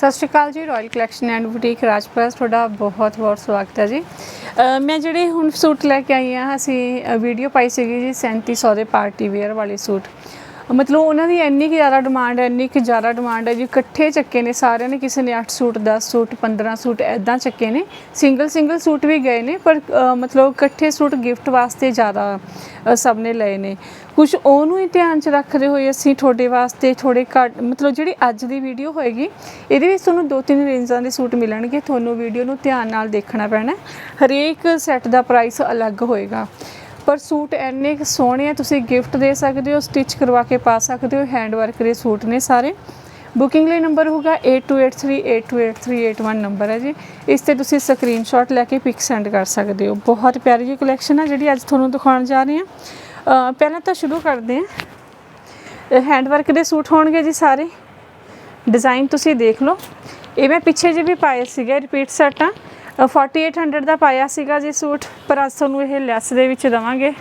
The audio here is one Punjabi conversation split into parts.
ਸਤਿ ਸ਼੍ਰੀ ਅਕਾਲ ਜੀ royal collection and boutique Rajpal ਤੁਹਾਡਾ ਬਹੁਤ ਬਹੁਤ ਸਵਾਗਤ ਹੈ ਜੀ। ਮੈਂ ਜਿਹੜੇ ਹੁਣ ਸੂਟ ਲੈ ਕੇ ਆਈ ਹਾਂ, ਅਸੀਂ ਵੀਡੀਓ ਪਾਈ ਸੀਗੀ ਜੀ 3700 ਦੇ ਪਾਰਟੀ ਵੇਅਰ ਵਾਲੇ ਸੂਟ। ਮਤਲਬ ਉਹਨਾਂ ਦੀ ਇੰਨੀ ਕੁ ਜ਼ਿਆਦਾ ਡਿਮਾਂਡ ਹੈ, ਇੰਨੀ ਕੁ ਜ਼ਿਆਦਾ ਡਿਮਾਂਡ ਹੈ ਜੀ, ਇਕੱਠੇ ਚੱਕੇ ਨੇ, ਸਾਰਿਆਂ ਨੇ ਕਿਸੇ ਨੇ 8 ਸੂਟ 10 ਸੂਟ 15 ਸੂਟ ਐਦਾਂ ਚੱਕੇ ਨੇ। ਸਿੰਗਲ ਸਿੰਗਲ ਸੂਟ ਵੀ ਗਏ ਨੇ, ਪਰ ਮਤਲਬ ਇਕੱਠੇ ਸੂਟ ਗਿਫਟ ਵਾਸਤੇ ਜ਼ਿਆਦਾ ਸਭ ਨੇ ਲਏ ਨੇ। ਕੁਝ ਉਹਨੂੰ ਹੀ ਧਿਆਨ ਚ ਰੱਖਦੇ ਹੋਏ ਅਸੀਂ ਤੁਹਾਡੇ ਵਾਸਤੇ ਥੋੜੇ ਘੱਟ, ਮਤਲਬ ਜਿਹੜੀ ਅੱਜ ਦੀ ਵੀਡੀਓ ਹੋਏਗੀ, ਇਹਦੇ ਵਿੱਚ ਤੁਹਾਨੂੰ ਦੋ ਤਿੰਨ ਰੇਂਜਾਂ ਦੇ ਸੂਟ ਮਿਲਣਗੇ, ਤੁਹਾਨੂੰ ਵੀਡੀਓ ਨੂੰ ਧਿਆਨ ਨਾਲ ਦੇਖਣਾ ਪੈਣਾ। ਹਰੇਕ ਸੈੱਟ ਦਾ ਪ੍ਰਾਈਸ ਅਲੱਗ ਹੋਏਗਾ। ਪਰ ਸੂਟ ਐਨੇ ਕੁ ਸੋਹਣੇ ਆ, ਤੁਸੀਂ ਗਿਫਟ ਦੇ ਸਕਦੇ ਹੋ ਸਟਿਚ ਕਰਵਾ ਕੇ ਪਾ ਸਕਦੇ ਹੋ ਹੈਂਡ ਵਰਕ ਦੇ ਸੂਟ ਨੇ ਸਾਰੇ। ਬੁਕਿੰਗ ਲਈ ਨੰਬਰ ਹੋਗਾ 8283828381 ਨੰਬਰ ਹੈ ਜੀ। ਇਸ ਤੇ ਤੁਸੀਂ ਸਕਰੀਨਸ਼ਾਟ ਲੈ ਕੇ ਪਿਕ ਸੈਂਡ ਕਰ ਸਕਦੇ ਹੋ। ਬਹੁਤ ਪਿਆਰੀ ਜਿਹੀ ਕਲੈਕਸ਼ਨ ਹੈ ਜਿਹੜੀ ਅੱਜ ਤੁਹਾਨੂੰ ਦਿਖਾਉਣ ਜਾ ਰਹੇ ਹਾਂ। ਪਹਿਲਾਂ ਤਾਂ ਸ਼ੁਰੂ ਕਰਦੇ ਹਾਂ। ਹੈਂਡ ਵਰਕ ਦੇ ਸੂਟ ਹੋਣਗੇ ਜੀ ਸਾਰੇ। ਡਿਜ਼ਾਈਨ ਤੁਸੀਂ ਦੇਖ ਲਓ। ਇਹ ਮੈਂ ਪਿੱਛੇ ਜੇ ਵੀ ਪਾਏ ਸੀਗੇ ਰਿਪੀਟ ਸੈਟ ਆ। 4800 ਦਾ ਪਾਇਆ ਸੀਗਾ ਜੀ ਸੂਟ, ਪਰ ਅੱਜ ਤੁਹਾਨੂੰ ਇਹ ਲੈਸ ਦੇ ਵਿੱਚ ਦਵਾਂਗੇ।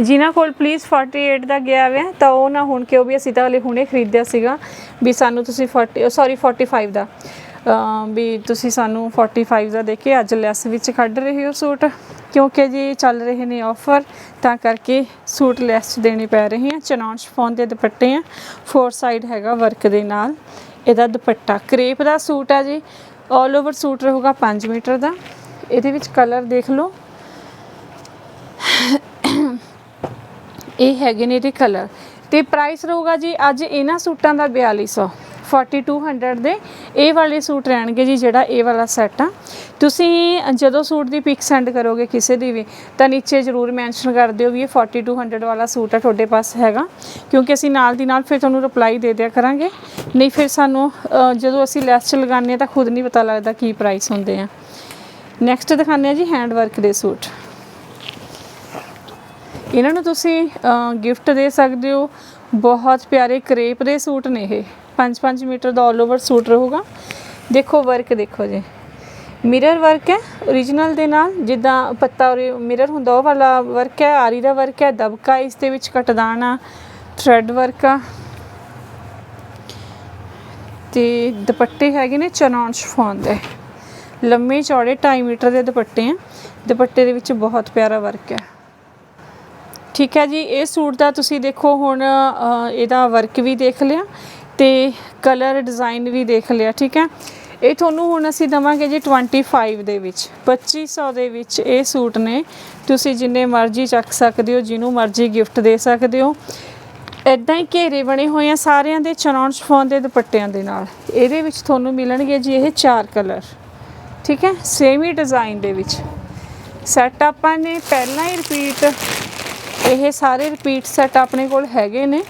ਜਿਨ੍ਹਾਂ ਕੋਲ ਪਲੀਜ਼ 48 ਦਾ ਗਿਆ ਹੋਇਆ, ਤਾਂ ਉਹ ਨਾ ਹੁਣ ਕਿਉਂ ਵੀ ਅਸੀਂ ਤਾਂ ਹਲੇ ਹੁਣੇ ਖਰੀਦਿਆ ਸੀਗਾ, ਵੀ ਸਾਨੂੰ ਤੁਸੀਂ 40 ਸੌਰੀ 45 ਦਾ। ਵੀ ਤੁਸੀਂ ਸਾਨੂੰ 45 ਦਾ ਦੇ ਕੇ ਅੱਜ ਲੈਸ ਵਿੱਚ ਕੱਢ ਰਹੇ ਹੋ ਸੂਟ, ਕਿਉਂਕਿ ਜੀ ਚੱਲ ਰਹੇ ਨੇ ਆਫਰ ਤਾਂ ਕਰਕੇ ਸੂਟ ਲੈਸ 'ਚ ਦੇਣੇ ਪੈ ਰਹੇ ਆ। ਚਨੌਨ ਸ਼ਫੋਨ ਦੇ ਦੁਪੱਟੇ ਆ ਫੋਰ ਸਾਈਡ ਹੈਗਾ ਵਰਕ ਦੇ ਨਾਲ। ਇਹਦਾ ਦੁਪੱਟਾ। ਕਰੇਪ ਦਾ ਸੂਟ ਆ ਜੀ। 올 ਓਵਰ ਸੂਟ ਰਹੂਗਾ 5 ਮੀਟਰ ਦਾ। ਇਹਦੇ ਵਿੱਚ ਕਲਰ ਦੇਖ ਲਓ। ਇਹ ਹੈਗੇ ਨੇ ਇਹਦੇ ਕਲਰ। ਤੇ ਪ੍ਰਾਈਸ ਰਹੂਗਾ ਜੀ ਅੱਜ ਇਹਨਾਂ ਸੂਟਾਂ ਦਾ 4200 4200 ਦੇ ਇਹ ਵਾਲੇ ਸੂਟ ਰਹਿਣਗੇ ਜੀ, ਜਿਹੜਾ ਇਹ ਵਾਲਾ ਸੈੱਟ ਆ। ਤੁਸੀਂ ਜਦੋਂ ਸੂਟ ਦੀ ਪਿਕ ਸੈਂਡ ਕਰੋਗੇ ਕਿਸੇ ਦੀ ਵੀ, ਤਾਂ ਨੀਚੇ ਜ਼ਰੂਰ ਮੈਂਸ਼ਨ ਕਰ ਦਿਓ ਵੀ ਇਹ 4200 ਵਾਲਾ ਸੂਟ ਆ, ਤੁਹਾਡੇ ਪਾਸ ਹੈਗਾ। ਕਿਉਂਕਿ ਅਸੀਂ ਨਾਲ ਦੀ ਨਾਲ ਫਿਰ ਤੁਹਾਨੂੰ ਰਿਪਲਾਈ ਦੇ ਦਿਆ ਕਰਾਂਗੇ। ਨਹੀਂ ਫਿਰ ਸਾਨੂੰ ਜਦੋਂ ਅਸੀਂ ਲੈਸ ਚ ਲਗਾਉਂਦੇ ਹਾਂ ਤਾਂ ਖੁਦ ਨਹੀਂ ਪਤਾ ਲੱਗਦਾ ਕੀ ਪ੍ਰਾਈਸ ਹੁੰਦੇ ਆ। ਨੈਕਸਟ ਦਿਖਾਉਂਦੇ ਆ ਜੀ ਹੈਂਡ ਵਰਕ ਦੇ ਸੂਟ। ਇਹਨਾਂ ਨੂੰ ਤੁਸੀਂ ਗਿਫਟ ਦੇ ਸਕਦੇ ਹੋ। ਬਹੁਤ ਪਿਆਰੇ ਕਰੇਪ ਦੇ ਸੂਟ ਨੇ ਇਹ। 5-5 ਮੀਟਰ ਦਾ 올 ਓਵਰ ਸੂਟ ਰਹੂਗਾ। ਦੇਖੋ ਵਰਕ ਦੇਖੋ ਜੀ। ਮਿਰਰ ਵਰਕ ਹੈ origignal ਦੇ ਨਾਲ, ਜਿੱਦਾਂ ਪੱਤਾ ਮਿਰਰ ਹੁੰਦਾ, ਉਹ ਵਾਲਾ ਵਰਕ ਹੈ, ਆਰੀ ਦਾ ਵਰਕ ਹੈ, ਦਬਕਾ ਇਸ ਦੇ ਵਿੱਚ ਕਟਦਾਨਾ ਥ੍ਰੈਡ ਵਰਕ ਆ। ਤੇ ਦੁਪੱਟੇ ਹੈਗੇ ਨੇ ਚਨੌਨ ਸ਼ਫੋਨ ਦੇ। ਲੰਮੇ ਚੌੜੇ 2.5 ਮੀਟਰ ਦੇ ਦੁਪੱਟੇ ਆ। ਦੁਪੱਟੇ ਦੇ ਵਿੱਚ ਬਹੁਤ ਪਿਆਰਾ ਵਰਕ ਹੈ। ਠੀਕ ਹੈ ਜੀ, ਇਹ ਸੂਟ ਦਾ ਤੁਸੀਂ ਦੇਖੋ ਹੁਣ ਇਹਦਾ ਵਰਕ ਵੀ ਦੇਖ ਲਿਆ। ਤੇ ਕਲਰ ਡਿਜ਼ਾਈਨ ਵੀ ਦੇਖ ਲਿਆ, ਠੀਕ ਹੈ? ਇਹ ਤੁਹਾਨੂੰ ਹੁਣ ਅਸੀਂ ਦਵਾਂਗੇ ਜੀ 25 ਦੇ ਵਿੱਚ। 2500 ਦੇ ਵਿੱਚ ਇਹ ਸੂਟ ਨੇ। ਤੁਸੀਂ ਜਿੰਨੇ ਮਰਜ਼ੀ ਚੱਕ ਸਕਦੇ ਹੋ, ਜਿਹਨੂੰ ਮਰਜ਼ੀ ਗਿਫਟ ਦੇ ਸਕਦੇ ਹੋ। ਇਦਾਂ ਹੀ ਘੇਰੇ ਬਣੇ ਹੋਏ ਆ ਸਾਰਿਆਂ ਦੇ ਚਨੌਨ ਸ਼ਫੋਨ ਦੇ ਦੁਪੱਟਿਆਂ ਦੇ ਨਾਲ। ਇਹਦੇ ਵਿੱਚ ਤੁਹਾਨੂੰ ਮਿਲਣਗੇ ਜੀ ਇਹ ਚਾਰ ਕਲਰ ਠੀਕ ਹੈ? ਸੇਮ ਹੀ ਡਿਜ਼ਾਈਨ ਦੇ ਵਿੱਚ। ਸੈਟ ਆਪਾਂ ਨੇ ਪਹਿਲਾਂ ਹੀ ਰਿਪੀਟ ਇਹ ਸਾਰੇ ਰਿਪੀਟ ਸੈੱਟ ਆਪਣੇ ਕੋਲ ਹੈਗੇ ਨੇ।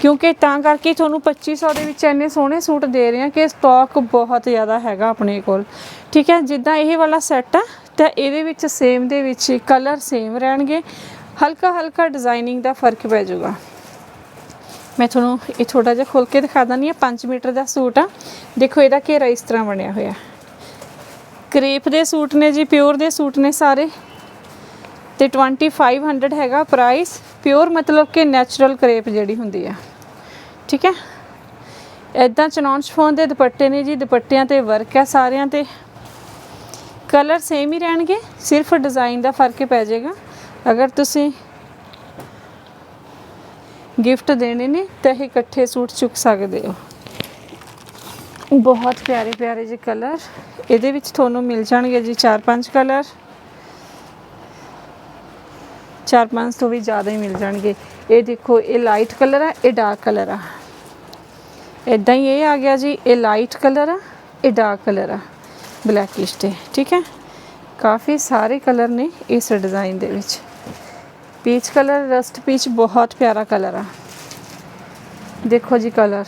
ਕਿਉਂਕਿ ਤਾਂ ਕਰਕੇ ਤੁਹਾਨੂੰ 2500 ਦੇ ਵਿੱਚ ਇੰਨੇ ਸੋਹਣੇ ਸੂਟ ਦੇ ਰਹੇ ਹਾਂ ਕਿ ਸਟਾਕ ਬਹੁਤ ਜ਼ਿਆਦਾ ਹੈਗਾ ਆਪਣੇ ਕੋਲ। ਠੀਕ ਹੈ, ਜਿੱਦਾਂ ਇਹ ਵਾਲਾ ਸੈੱਟ ਆ, ਤਾਂ ਇਹਦੇ ਵਿੱਚ ਸੇਮ ਦੇ ਵਿੱਚ ਕਲਰ ਸੇਮ ਰਹਿਣਗੇ। ਹਲਕਾ ਹਲਕਾ ਡਿਜ਼ਾਈਨਿੰਗ ਦਾ ਫ਼ਰਕ ਪੈ ਜਾਊਗਾ। ਮੈਂ ਤੁਹਾਨੂੰ ਇਹ ਥੋੜਾ ਜਿਹਾ ਖੋਲ ਕੇ ਦਿਖਾ ਦਿੰਦੀ ਹਾਂ 5 ਮੀਟਰ ਦਾ ਸੂਟ ਆ। ਦੇਖੋ ਇਹਦਾ ਘੇਰਾ ਇਸ ਤਰ੍ਹਾਂ ਬਣਿਆ ਹੋਇਆ। ਕਰੇਪ ਦੇ ਸੂਟ ਨੇ ਜੀ, ਪਿਓਰ ਦੇ ਸੂਟ ਨੇ ਸਾਰੇ। ਤੇ 2500 ਹੈਗਾ ਪ੍ਰਾਈਸ ਪਿਓਰ ਮਤਲਬ ਕਿ ਨੈਚੁਰਲ ਕਰੇਪ ਜਿਹੜੀ ਹੁੰਦੀ ਆ। ਠੀਕ ਹੈ? ਇਦਾਂ ਚਨੌਨ ਸ਼ਫੋਨ ਦੇ ਦੁਪੱਟੇ ਨੇ ਜੀ, ਦੁਪੱਟਿਆਂ ਤੇ ਵਰਕ ਹੈ ਸਾਰਿਆਂ ਤੇ। ਕਲਰ ਸੇਮ ਹੀ ਰਹਿਣਗੇ, ਸਿਰਫ ਡਿਜ਼ਾਈਨ ਦਾ ਫ਼ਰਕ ਪੈ ਜਾਏਗਾ। ਅਗਰ ਤੁਸੀਂ ਗਿਫਟ ਦੇਣੇ ਨੇ, ਤਾਂ ਇਹ ਇਕੱਠੇ ਸੂਟ ਚੁੱਕ ਸਕਦੇ ਹੋ। ਬਹੁਤ ਪਿਆਰੇ ਪਿਆਰੇ ਜਿਹੇ ਕਲਰ ਇਹਦੇ ਵਿੱਚ ਤੁਹਾਨੂੰ ਮਿਲ ਜਾਣਗੇ ਜੀ 4-5 ਕਲਰ ਚਾਰ ਪੰਜ ਤੋਂ ਵੀ ਜ਼ਿਆਦਾ ਹੀ ਮਿਲ ਜਾਣਗੇ। ਇਹ ਦੇਖੋ, ਇਹ ਲਾਈਟ ਕਲਰ ਆ, ਇਹ ਡਾਰਕ ਕਲਰ ਆ। ਇਦਾਂ ਹੀ ਇਹ ਆ ਗਿਆ ਜੀ, ਇਹ ਲਾਈਟ ਕਲਰ ਆ, ਇਹ ਡਾਰਕ ਕਲਰ ਆ ਬਲੈਕਿਸ਼ ਤੇ, ਠੀਕ ਹੈ? ਕਾਫੀ ਸਾਰੇ ਕਲਰ ਨੇ ਇਸ ਡਿਜ਼ਾਈਨ ਦੇ ਵਿੱਚ। ਪੀਚ ਕਲਰ ਰਸਟ ਪੀਚ ਬਹੁਤ ਪਿਆਰਾ ਕਲਰ ਆ। ਦੇਖੋ ਜੀ ਕਲਰ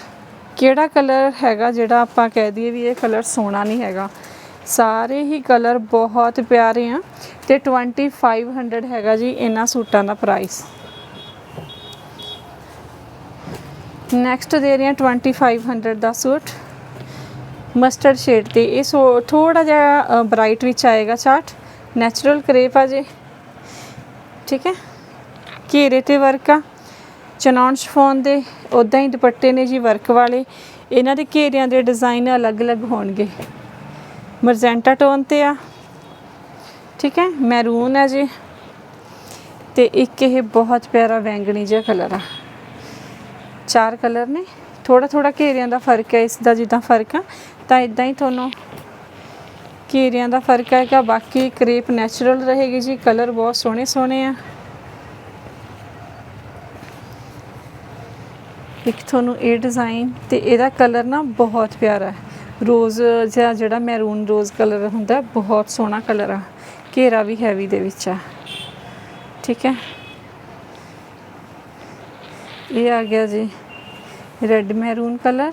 ਕਿਹੜਾ ਕਲਰ ਹੈਗਾ ਜਿਹੜਾ ਆਪਾਂ ਕਹਿ ਦਈਏ ਵੀ ਇਹ ਕਲਰ ਸੋਹਣਾ ਨਹੀਂ ਹੈਗਾ? ਸਾਰੇ ਹੀ ਕਲਰ ਬਹੁਤ ਪਿਆਰੇ ਆ ਤੇ 2500 ਹੈਗਾ ਜੀ ਇਹਨਾਂ ਸੂਟਾਂ ਦਾ ਪ੍ਰਾਈਸ ਨੈਕਸਟ ਦੇ ਰਹੇ ਹਾਂ 2500 ਦਾ ਸੂਟ। ਮਸਟਰਡ ਸ਼ੇਡ ਤੇ ਇਹ ਸੋ ਥੋੜਾ ਜਿਹਾ ਬ੍ਰਾਈਟ ਵਿੱਚ ਆਏਗਾ ਚਾਰਟ ਨੈਚੁਰਲ ਕਰੇਪ ਆ ਜੀ। ਠੀਕ ਹੈ? ਘੇਰੇ ਤੇ ਵਰਕ ਆ। ਚਨੌਨ ਸ਼ਫੋਨ ਦੇ ਉਦਾਂ ਹੀ ਦੁਪੱਟੇ ਨੇ ਜੀ ਵਰਕ ਵਾਲੇ। ਇਹਨਾਂ ਦੇ ਘੇਰਿਆਂ ਦੇ ਡਿਜ਼ਾਈਨ ਅਲੱਗ-ਅਲੱਗ ਹੋਣਗੇ। ਮਰਜੈਂਟਾ ਟੋਨ ਤੇ ਆ। ਠੀਕ ਹੈ, ਮੈਰੂਨ ਹੈ ਜੀ। ਤੇ ਇੱਕ ਇਹ ਬਹੁਤ ਪਿਆਰਾ ਵੈਂਗਣੀ ਜਿਹਾ ਕਲਰ ਆ। ਚਾਰ ਕਲਰ ਨੇ। ਥੋੜਾ ਥੋੜਾ ਘੇਰਿਆਂ ਦਾ ਫ਼ਰਕ ਹੈ, ਇਸ ਦਾ ਜਿੱਦਾਂ ਫ਼ਰਕ ਆ। ਤਾਂ ਇਦਾਂ ਹੀ ਤੁਹਾਨੂੰ ਘੇਰਿਆਂ ਦਾ ਫ਼ਰਕ ਹੈਗਾ ਬਾਕੀ ਕ੍ਰੇਪ ਨੈਚੁਰਲ ਰਹੇਗੀ ਜੀ। ਕਲਰ ਬਹੁਤ ਸੋਹਣੇ ਸੋਹਣੇ ਆ। ਇੱਕ ਤੁਹਾਨੂੰ ਇਹ ਡਿਜ਼ਾਈਨ ਤੇ ਇਹਦਾ ਕਲਰ ਨਾ ਬਹੁਤ ਪਿਆਰਾ ਹੈ। ਰੋਜ਼ ਜਿਹਾ ਜਿਹੜਾ ਮੈਰੂਨ ਰੋਜ਼ ਕਲਰ ਹੁੰਦਾ, ਬਹੁਤ ਸੋਹਣਾ ਕਲਰ ਆ। ਘੇਰਾ ਵੀ ਹੈਵੀ ਦੇ ਵਿੱਚ ਆ। ਠੀਕ ਹੈ? ਇਹ ਆ ਗਿਆ ਜੀ। Red maroon colour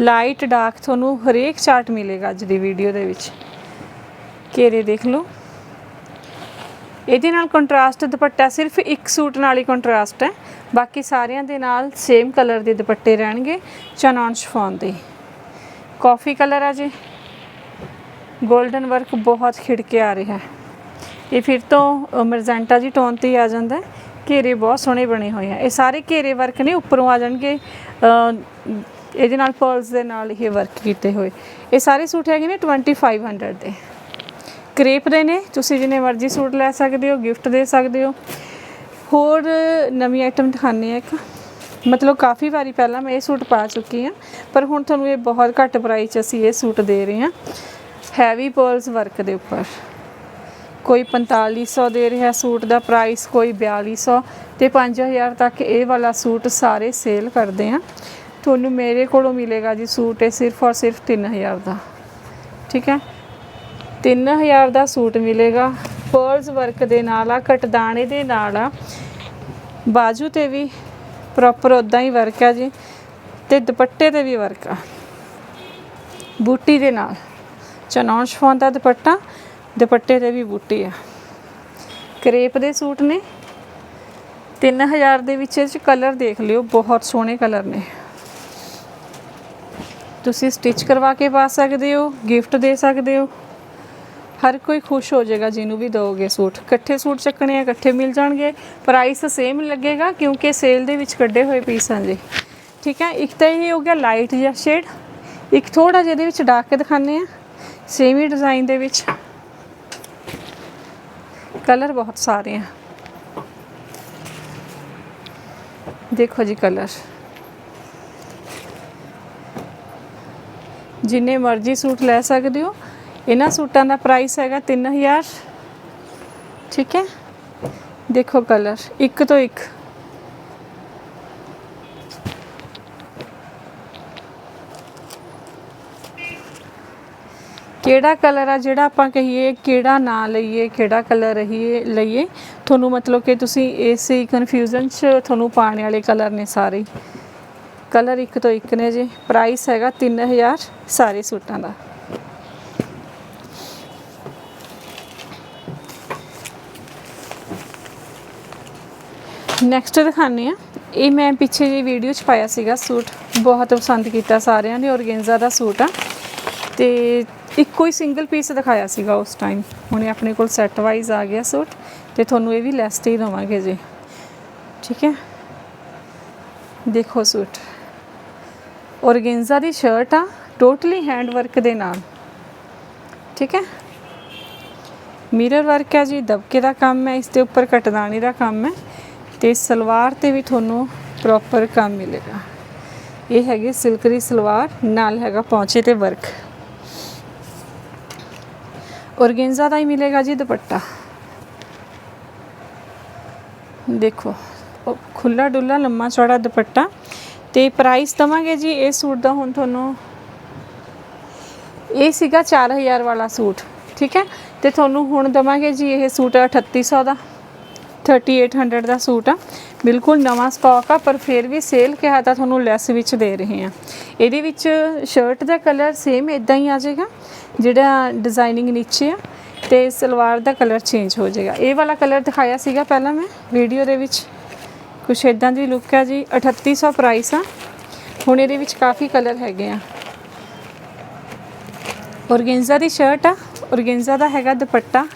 light dark ਤੁਹਾਨੂੰ ਹਰੇਕ ਚਾਰਟ ਮਿਲੇਗਾ ਅੱਜ ਦੀ ਵੀਡੀਓ ਦੇ ਵਿੱਚ। ਘੇਰੇ ਦੇਖ ਲਓ। ਇਹਦੇ ਨਾਲ ਕੰਟਰਾਸਟ ਦੁਪੱਟਾ ਸਿਰਫ ਇੱਕ ਸੂਟ ਨਾਲ ਹੀ ਕੰਟਰਾਸਟ ਹੈ। ਬਾਕੀ ਸਾਰਿਆਂ ਦੇ ਨਾਲ ਸੇਮ ਕਲਰ ਦੇ ਦੁਪੱਟੇ ਰਹਿਣਗੇ ਚਨੌਨ ਸ਼ਫੋਨ ਦੇ। ਕਾਫੀ ਕਲਰ ਆ ਜੀ। 골ਡਨ ਵਰਕ ਬਹੁਤ ਖਿੜ ਕੇ ਆ ਰਿਹਾ ਇਹ ਫਿਰ ਤੋਂ ਮਰਜੈਂਟਾ ਜੀ ਟੋਨ ਤੇ ਹੀ ਆ ਜਾਂਦਾ ਘੇਰੇ ਬਹੁਤ ਸੋਹਣੇ ਬਣੇ ਹੋਏ ਆ। ਇਹ ਸਾਰੇ ਘੇਰੇ ਵਰਕ ਨੇ, ਉੱਪਰੋਂ ਆ ਜਾਣਗੇ ਇਹਦੇ ਨਾਲ ਪਰਲਸ ਦੇ ਨਾਲ ਇਹ ਵਰਕ ਕੀਤੇ ਹੋਏ। ਇਹ ਸਾਰੇ ਸੂਟ ਹੈਗੇ ਨੇ 2500 ਦੇ। ਕ੍ਰੇਪ ਦੇ ਨੇ, ਤੁਸੀਂ ਜਿੰਨੇ ਮਰਜ਼ੀ ਸੂਟ ਲੈ ਸਕਦੇ ਹੋ, ਗਿਫਟ ਦੇ ਸਕਦੇ ਹੋ। ਹੋਰ ਨਵੀਂ ਆਈਟਮ ਦਿਖਾਉਂਦੇ ਆ ਇੱਕ। ਮਤਲਬ ਕਾਫੀ ਵਾਰੀ ਪਹਿਲਾਂ ਮੈਂ ਇਹ ਸੂਟ ਪਾ ਚੁੱਕੀ ਹਾਂ, ਪਰ ਹੁਣ ਤੁਹਾਨੂੰ ਇਹ ਬਹੁਤ ਘੱਟ ਪ੍ਰਾਈਸ 'ਚ ਅਸੀਂ ਇਹ ਸੂਟ ਦੇ ਰਹੇ ਹਾਂ। ਹੈਵੀ ਪਰਲਸ ਵਰਕ ਦੇ ਉੱਪਰ। ਕੋਈ 4500 ਦੇ ਰਿਹਾ ਸੂਟ ਦਾ ਪ੍ਰਾਈਸ ਕੋਈ 4200 ਤੇ 5000 ਤੱਕ ਇਹ ਵਾਲਾ ਸੂਟ ਸਾਰੇ ਸੇਲ ਕਰਦੇ ਆ ਤੁਹਾਨੂੰ ਮੇਰੇ ਕੋਲੋਂ ਮਿਲੇਗਾ ਜੀ ਸੂਟ, ਇਹ ਸਿਰਫ ਔਰ ਸਿਰਫ 3000 ਦਾ। ਠੀਕ ਹੈ? 3000 ਦਾ ਸੂਟ ਮਿਲੇਗਾ। ਪਰਲਸ ਵਰਕ ਦੇ ਨਾਲ ਆ, ਕਟਦਾਣੇ ਦੇ ਨਾਲ ਆ। ਬਾਜੂ ਤੇ ਵੀ ਪ੍ਰੋਪਰ ਉਦਾਂ ਹੀ ਵਰਕ ਆ ਜੀ ਤੇ ਦੁਪੱਟੇ ਤੇ ਵੀ ਵਰਕ ਆ। ਬੂਟੀ ਦੇ ਨਾਲ। ਚਨੌਨ ਸ਼ਫੋਨ ਦਾ ਦੁਪੱਟਾ, ਦੁਪੱਟੇ ਤੇ ਵੀ ਬੂਟੀ ਆ। ਕਰੇਪ ਦੇ ਸੂਟ ਨੇ। 3000 ਦੇ ਵਿੱਚ ਇਹ ਚ ਕਲਰ ਦੇਖ ਲਿਓ, ਬਹੁਤ ਸੋਹਣੇ ਕਲਰ ਨੇ। ਤੁਸੀਂ ਸਟਿਚ ਕਰਵਾ ਕੇ ਪਾ ਸਕਦੇ ਹੋ ਗਿਫਟ ਦੇ ਸਕਦੇ ਹੋ। ਹਰ ਕੋਈ ਖੁਸ਼ ਹੋ ਜਾਏਗਾ ਜਿਹਨੂੰ ਵੀ ਦੋਗੇ ਸੂਟ। ਇਕੱਠੇ ਸੂਟ ਚੱਕਣੇ ਆ, ਇਕੱਠੇ ਮਿਲ ਜਾਣਗੇ। ਪ੍ਰਾਈਸ ਸੇਮ ਲੱਗੇਗਾ ਕਿਉਂਕਿ ਸੇਲ ਦੇ ਵਿੱਚ ਕੱਢੇ ਹੋਏ ਪੀਸ ਹਨ ਜੀ। ਠੀਕ ਹੈ, ਇੱਕ ਤਾਂ ਇਹ ਹੋ ਗਿਆ ਲਾਈਟ ਜਿਹਾ ਸ਼ੇਡ ਇੱਕ ਥੋੜਾ ਜਿਹਾ ਇਹਦੇ ਵਿੱਚ ਡਾਰਕ ਦਿਖਾਉਂਦੇ ਆ ਸੇਮ ਹੀ ਡਿਜ਼ਾਈਨ ਦੇ ਵਿੱਚ। ਕਲਰ ਬਹੁਤ ਸਾਰੇ ਆ। ਦੇਖੋ ਜੀ ਕਲਰ ਜਿੰਨੇ ਮਰਜ਼ੀ ਸੂਟ ਲੈ ਸਕਦੇ ਹੋ। ਇਹਨਾਂ ਸੂਟਾਂ ਦਾ ਪ੍ਰਾਈਸ ਹੈਗਾ 3000 ਠੀਕ ਹੈ? ਦੇਖੋ ਕਲਰ ਇੱਕ ਤੋਂ ਇੱਕ। ਕਿਹੜਾ ਕਲਰ ਆ ਜਿਹੜਾ ਆਪਾਂ ਕਹੀਏ, ਕਿਹੜਾ ਨਾ ਲਈਏ, ਕਿਹੜਾ ਕਲਰ ਰਹੀਏ, ਲਈਏ? ਤੁਹਾਨੂੰ ਮਤਲਬ ਕਿ ਤੁਸੀਂ ਇਸ ਕਨਫਿਊਜ਼ਨ 'ਚ ਤੁਹਾਨੂੰ ਪਾਣੇ ਵਾਲੇ ਕਲਰ ਨੇ ਸਾਰੇ। ਕਲਰ ਇੱਕ ਤੋਂ ਇੱਕ ਨੇ ਜੀ। ਪ੍ਰਾਈਸ ਹੈਗਾ 3000 ਸਾਰੇ ਸੂਟਾਂ ਦਾ। ਨੈਕਸਟ ਦਿਖਾਉਂਦੇ ਆ ਇਹ ਮੈਂ ਪਿੱਛੇ ਜੀ ਵੀਡੀਓ 'ਚ ਪਾਇਆ ਸੀਗਾ ਸੂਟ। ਬਹੁਤ ਪਸੰਦ ਕੀਤਾ ਸਾਰਿਆਂ ਨੇ, ਔਰਗੇਂਜ਼ਾ ਦਾ ਸੂਟ ਆ। ਤੇ ਇੱਕੋ ਹੀ ਸਿੰਗਲ ਪੀਸ ਦਿਖਾਇਆ ਸੀਗਾ ਉਸ ਟਾਈਮ ਹੁਣੇ ਆਪਣੇ ਕੋਲ ਸੈੱਟ ਵਾਈਜ਼ ਆ ਗਿਆ ਸੂਟ ਤੇ ਤੁਹਾਨੂੰ ਇਹ ਵੀ ਲੈਸ ਤੇ ਹੀ ਦਵਾਂਗੇ ਜੀ। ਠੀਕ ਹੈ? ਦੇਖੋ ਸੂਟ। ਔਰਗੇਂਜ਼ਾ ਦੀ ਸ਼ਰਟ ਆ ਟੋਟਲੀ ਹੈਂਡ ਵਰਕ ਦੇ ਨਾਲ। ਠੀਕ ਹੈ? ਮਿਰਰ ਵਰਕ ਹੈ ਜੀ, ਦਬਕੇ ਦਾ ਕੰਮ ਹੈ, ਇਸ ਦੇ ਉੱਪਰ ਕਟਦਾਨੀ ਦਾ ਕੰਮ ਹੈ। ਤੇ ਸਲਵਾਰ ਤੇ ਵੀ ਤੁਹਾਨੂੰ ਪ੍ਰੋਪਰ ਕੰਮ ਮਿਲੇਗਾ। ਇਹ ਹੈਗੇ ਸਿਲਕ ਦੀ ਸਲਵਾਰ, ਨਾਲ ਹੈਗਾ ਪੌਂਚੇ ਤੇ ਵਰਕ। ਔਰਗੇਂਜ਼ਾ ਦਾ ਹੀ ਮਿਲੇਗਾ ਜੀ ਦੁਪੱਟਾ। ਦੇਖੋ, ਉਹ ਖੁੱਲਾ ਡੁੱਲਾ ਲੰਮਾ ਚੌੜਾ ਦੁਪੱਟਾ। ਤੇ ਪ੍ਰਾਈਸ ਦਵਾਂਗੇ ਜੀ, ਇਹ ਸੂਟ ਦਾ ਹੁਣ ਤੁਹਾਨੂੰ ਇਹ ਸੀਗਾ 4000 ਵਾਲਾ ਸੂਟ, ਠੀਕ ਹੈ? ਤੇ ਤੁਹਾਨੂੰ ਹੁਣ ਦਵਾਂਗੇ ਜੀ ਇਹ ਸੂਟ 3800 ਦਾ। 3800 ਦਾ ਸੂਟ ਆ। ਬਿਲਕੁਲ ਨਵਾਂ ਸਟਾਕ ਆ, ਪਰ ਫਿਰ ਵੀ ਸੇਲ ਕਿਹਾ ਤਾਂ ਤੁਹਾਨੂੰ ਲੈਸ ਵਿੱਚ ਦੇ ਰਹੇ ਆ। ਇਹਦੇ ਵਿੱਚ ਸ਼ਰਟ ਦਾ ਕਲਰ ਸੇਮ ਇਦਾਂ ਹੀ ਆ ਜਾਏਗਾ, ਜਿਹੜਾ ਡਿਜ਼ਾਈਨਿੰਗ ਨੀਚੇ ਆ, ਤੇ ਸਲਵਾਰ ਦਾ ਕਲਰ ਚੇਂਜ ਹੋ ਜਾਏਗਾ। ਇਹ ਵਾਲਾ ਕਲਰ ਦਿਖਾਇਆ ਸੀਗਾ ਪਹਿਲਾਂ ਮੈਂ ਵੀਡੀਓ ਦੇ ਵਿੱਚ। ਕੁਛ ਇਦਾਂ ਦੀ ਲੁੱਕ ਆ ਜੀ 3800 ਪ੍ਰਾਈਸ ਆ। ਹੁਣ ਇਹਦੇ ਵਿੱਚ ਕਾਫੀ ਕਲਰ ਹੈਗੇ ਆ। ਔਰਗੇਂਜ਼ਾ ਦੀ ਸ਼ਰਟ ਆ, ਔਰਗੇਂਜ਼ਾ ਦਾ ਹੈਗਾ ਦੁਪੱਟਾ।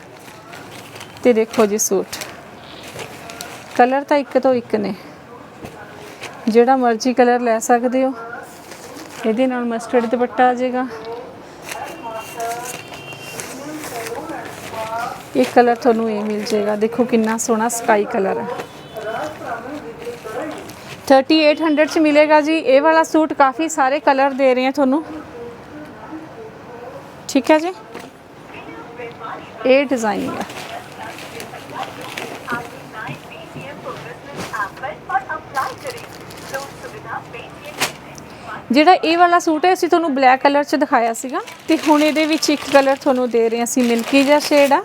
ਤੇ ਦੇਖੋ ਜੀ ਸੂਟ। ਕਲਰ ਤਾਂ ਇੱਕ ਤੋਂ ਇੱਕ ਨੇ। ਜਿਹੜਾ ਮਰਜ਼ੀ ਕਲਰ ਲੈ ਸਕਦੇ ਹੋ। ਇਹਦੇ ਨਾਲ ਮਸਟਰਡ ਦੁਪੱਟਾ ਆ ਜਾਏਗਾ। ਇਹ ਕਲਰ ਤੁਹਾਨੂੰ ਇਹ ਮਿਲ ਜਾਏਗਾ। ਦੇਖੋ ਕਿੰਨਾ ਸੋਹਣਾ ਸਕਾਈ ਕਲਰ ਹੈ। 3800 ਚ ਮਿਲੇਗਾ ਜੀ। ਇਹ ਵਾਲਾ ਸੂਟ ਕਾਫੀ ਸਾਰੇ ਕਲਰ ਦੇ ਰਹੇ ਹਾਂ ਤੁਹਾਨੂੰ। ਠੀਕ ਹੈ ਜੀ? ਇਹ ਡਿਜ਼ਾਈਨਿੰਗ ਹੈ। ਜਿਹੜਾ ਇਹ ਵਾਲਾ ਸੂਟ ਹੈ, ਅਸੀਂ ਤੁਹਾਨੂੰ ਬਲੈਕ ਕਲਰ ਚ ਦਿਖਾਇਆ ਸੀਗਾ ਤੇ ਹੁਣ ਇਹਦੇ ਵਿੱਚ ਇੱਕ ਕਲਰ ਤੁਹਾਨੂੰ ਦੇ ਰਹੇ ਹਾਂ ਅਸੀਂ ਮਿਲਕੀ ਜਿਹਾ ਸ਼ੇਡ ਆ।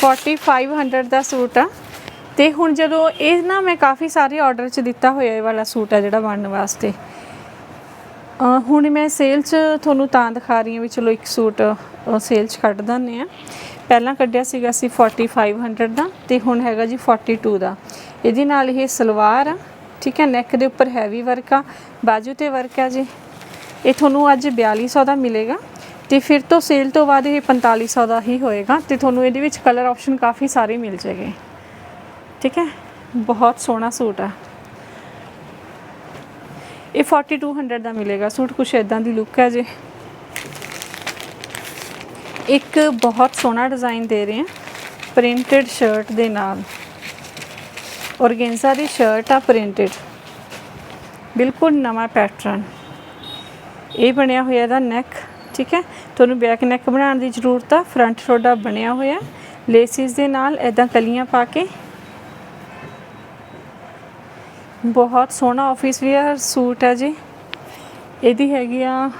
4500 ਦਾ ਸੂਟ ਆ। ਤੇ ਹੁਣ ਜਦੋਂ ਇਹ ਨਾ ਮੈਂ ਕਾਫੀ ਸਾਰੇ ਆਰਡਰ ਚ ਦਿੱਤਾ ਹੋਇਆ ਇਹ ਵਾਲਾ ਸੂਟ ਆ ਜਿਹੜਾ ਬਣਨ ਵਾਸਤੇ। ਹੁਣ ਮੈਂ ਸੇਲ 'ਚ ਤੁਹਾਨੂੰ ਤਾਂ ਦਿਖਾ ਰਹੀ ਹਾਂ ਵੀ ਚਲੋ ਇੱਕ ਸੂਟ ਸੇਲ 'ਚ ਕੱਢ ਦਿੰਦੇ ਆ ਪਹਿਲਾਂ ਕੱਢਿਆ ਸੀਗਾ ਸੀ 4500 ਦਾ ਤੇ ਹੁਣ ਹੈਗਾ ਜੀ 42 ਦਾ। ਇਹਦੇ ਨਾਲ ਇਹ ਸਲਵਾਰ ਆ। ਠੀਕ ਹੈ ਨੈਕ ਦੇ ਉੱਪਰ ਹੈਵੀ ਵਰਕ ਆ, ਬਾਜੂ ਤੇ ਵਰਕ ਆ ਜੀ। ਇਹ ਤੁਹਾਨੂੰ ਅੱਜ 4200 ਦਾ ਮਿਲੇਗਾ ਤੇ ਫਿਰ ਤੋਂ ਸੇਲ ਤੋਂ ਬਾਅਦ ਇਹ 4500 ਦਾ ਹੀ ਹੋਏਗਾ ਤੇ ਤੁਹਾਨੂੰ ਇਹਦੇ ਵਿੱਚ ਕਲਰ ਆਪਸ਼ਨ ਕਾਫੀ ਸਾਰੇ ਮਿਲ ਜਾਏਗੇ। ਠੀਕ ਹੈ, ਬਹੁਤ ਸੋਹਣਾ ਸੂਟ ਆ। ਇਹ 4200 ਦਾ ਮਿਲੇਗਾ ਸੂਟ, ਕੁਛ ਇਦਾਂ ਦੀ ਲੁੱਕ ਹੈ ਜੀ। ਇੱਕ ਬਹੁਤ ਸੋਹਣਾ ਡਿਜ਼ਾਈਨ ਦੇ ਰਹੇ ਹਾਂ ਪ੍ਰਿੰਟਡ ਸ਼ਰਟ ਦੇ ਨਾਲ। ਔਰਗੈਂਜ਼ਾ ਦੀ ਸ਼ਰਟ ਆ ਪ੍ਰਿੰਟਡ ਬਿਲਕੁਲ ਨਵਾਂ ਪੈਟਰਨ ਇਹ ਬਣਿਆ ਹੋਇਆ ਇਹਦਾ ਨੈਕ ਠੀਕ ਹੈ? ਤੁਹਾਨੂੰ ਬੈਕ ਨੈਕ ਬਣਾਉਣ ਦੀ ਜ਼ਰੂਰਤ ਆ ਫਰੰਟ ਤੁਹਾਡਾ ਬਣਿਆ ਹੋਇਆ। ਲੇਸਿਸ ਦੇ ਨਾਲ ਇਦਾਂ ਕਲੀਆਂ ਪਾ ਕੇ। ਬਹੁਤ ਸੋਹਣਾ ਆਫਿਸ ਵੇਅਰ ਸੂਟ ਹੈ ਜੀ। ਇਹਦੀ ਹੈਗੀ ਆ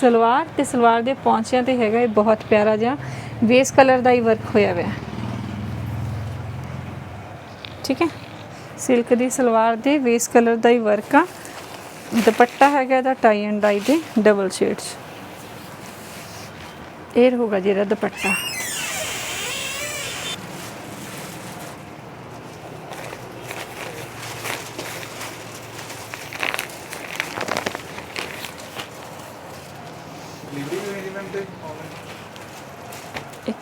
ਸਲਵਾਰ ਤੇ ਸਲਵਾਰ ਦੇ ਪੌਂਚਿਆਂ ਤੇ ਹੈਗਾ ਇਹ ਬਹੁਤ ਪਿਆਰਾ ਜਿਹਾ। ਵੇਸ ਕਲਰ ਦਾ ਹੀ ਵਰਕ ਹੋਇਆ ਹੋਇਆ। ਠੀਕ ਹੈ? ਸਿਲਕ ਦੀ ਸਲਵਾਰ ਦੇ ਵੇਸ ਕਲਰ ਦਾ ਹੀ ਵਰਕ ਆ। ਦੁਪੱਟਾ ਹੈਗਾ ਇਹਦਾ ਟਾਈ ਐਂਡ ਡਾਈ ਦੇ ਡਬਲ ਸ਼ੇਡਸ ਇਹ ਰਹੂਗਾ ਜਿਹੜਾ ਦੁਪੱਟਾ ਡਿਲੀਵਰੀ ਵੀ ਹੋਈ ਮੈਮ ਤੇ ਇੱਕ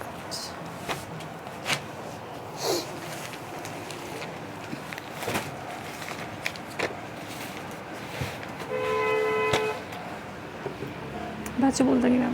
ਬਾਅਦ ਚ ਬੋਲ ਦਾਂਗੀ ਮੈਂ